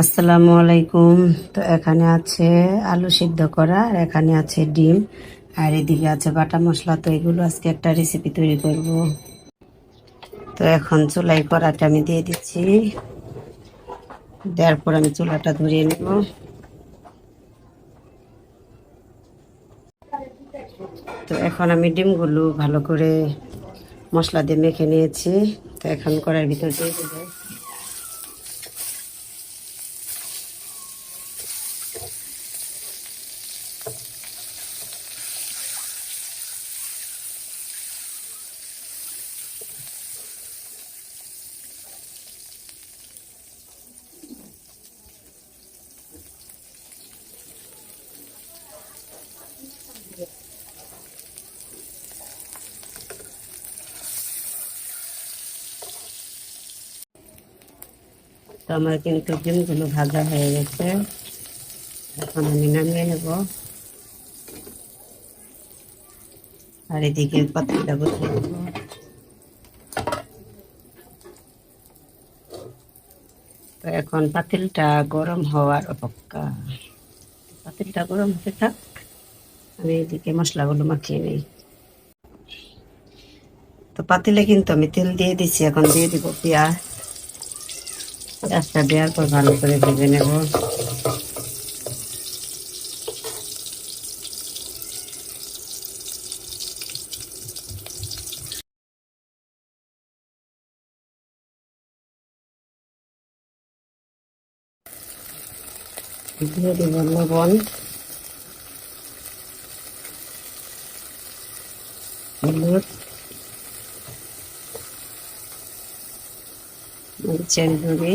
আসসালামু আলাইকুম। তো এখানে আছে আলু সিদ্ধ করা, আর এখানে আছে ডিম, আর এদিকে আছে বাটা মশলা। তো এগুলো আজকে একটা রেসিপি তৈরি করব। তো এখন চুলাই করাটা আমি দিয়ে দিচ্ছি। দেওয়ার পর আমি চুলাটা ধরিয়ে নেব। তো এখন আমি ডিমগুলো ভালো করে মশলা দিয়ে মেখে নিয়েছি। তো এখন করার ভিতর দিয়ে দেবো। তো আমার কিন্তু ডিমগুলো ভাজা হয়ে গেছে। এখন আমি নামিয়ে নেব। আর এদিকে পাতিলটা বসিয়ে দেবো। তো এখন পাতিলটা গরম হওয়ার অপেক্ষা। পাতিলটা গরম হতে থাক, আমি এদিকে মশলাগুলো মাখিয়ে নিই। তো পাতিলে কিন্তু আমি তেল দিয়ে দিছি, এখন দিয়ে দিব পেঁয়াজ। পেঁয়াজটা দেওয়ার পর ভালো করে ভেজে নেব। দিয়ে লবণ। হলুদ। গুঁড়ি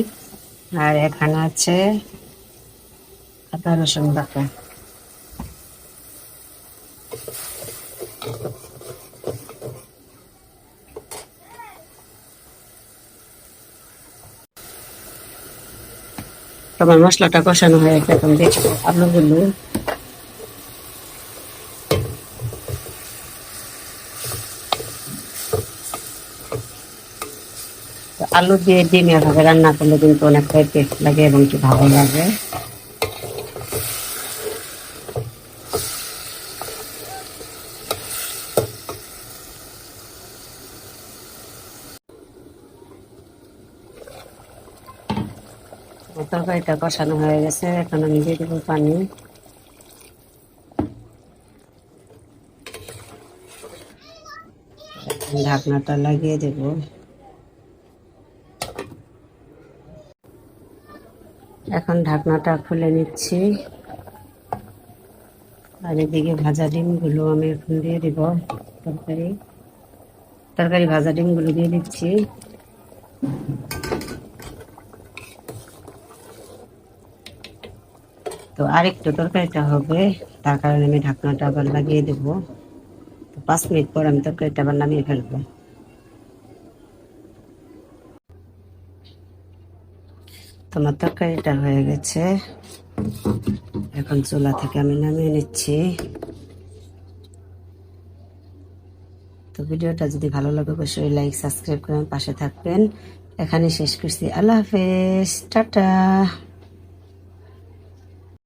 আর এখানে আছে আদা রসুন তোমার মশলাটা কষানো হয়ে গেছে এখন দেখো আলুগুলো আলু দিয়ে ডিম এভাবে রান্না করলে কিন্তু অনেকটাই টেস্ট লাগে এবং কি ভালো লাগে। তরকারিটা কষানো হয়ে গেছে, এখন আমি দিয়ে দেবো পানি। ঢাকনাটা লাগিয়ে দেবো। এখন ঢাকনাটা খুলে নিচ্ছি। আর এদিকে ভাজা ডিমগুলো আমি এখন দিয়ে দিব তরকারি। তরকারি, ভাজা ডিমগুলো দিয়ে দিচ্ছি। তো আরেকটু তরকারিটা হবে, তার কারণে আমি ঢাকনাটা আবার লাগিয়ে দেবো। তো পাঁচ মিনিট পর আমি তরকারিটা আবার নামিয়ে ফেলব। তোমার তরকারিটা হয়ে গেছে। এখন চুলা থেকে আমি নামিয়ে নিচ্ছি। তো ভিডিওটা যদি ভালো লাগে, অবশ্যই লাইক সাবস্ক্রাইব করে পাশে থাকবেন। এখানে শেষ করছি। আল্লাহ হাফেজ। টাটা।